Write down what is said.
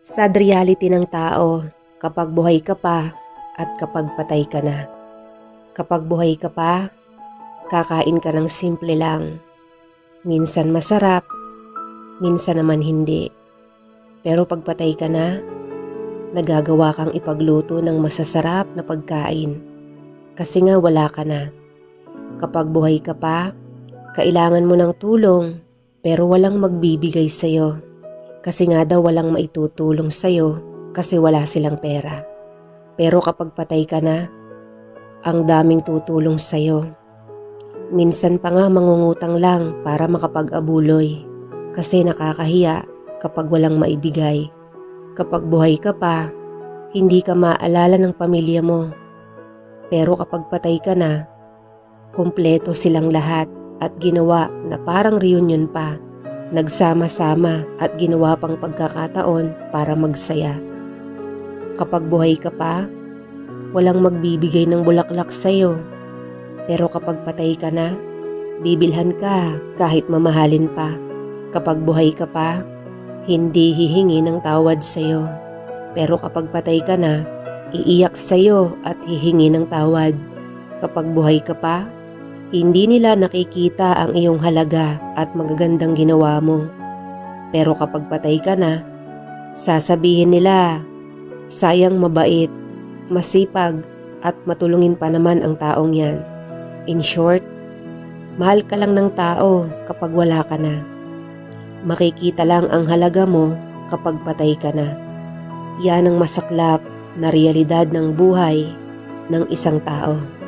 Sad reality ng tao kapag buhay ka pa at kapag patay ka na. Kapag buhay ka pa, kakain ka ng simple lang. Minsan masarap, minsan naman hindi. Pero pag patay ka na, nagagawa kang ipagluto ng masasarap na pagkain. Kasi nga wala ka na. Kapag buhay ka pa, kailangan mo ng tulong pero walang magbibigay sa'yo. Kasi nga daw walang maitutulong sa'yo kasi wala silang pera. Pero kapag patay ka na, ang daming tutulong sa'yo. Minsan pa nga mangungutang lang para makapag-abuloy kasi nakakahiya kapag walang maibigay. Kapag buhay ka pa, hindi ka maalala ng pamilya mo. Pero kapag patay ka na, kumpleto silang lahat at ginawa na parang reunion pa nagsama-sama at ginawa pang pagkakataon para magsaya. Kapag buhay ka pa, walang magbibigay ng bulaklak sa'yo. Pero kapag patay ka na, bibilhan ka kahit mamahalin pa. Kapag buhay ka pa, hindi hihingi ng tawad sa'yo. Pero kapag patay ka na, iiyak sa'yo at hihingi ng tawad. Kapag buhay ka pa, hindi nila nakikita ang iyong halaga at magagandang ginawa mo. Pero kapag patay ka na, sasabihin nila, sayang mabait, masipag at matulungin pa naman ang taong yan. In short, mahal ka lang ng tao kapag wala ka na. Makikita lang ang halaga mo kapag patay ka na. Yan ang masaklap na realidad ng buhay ng isang tao.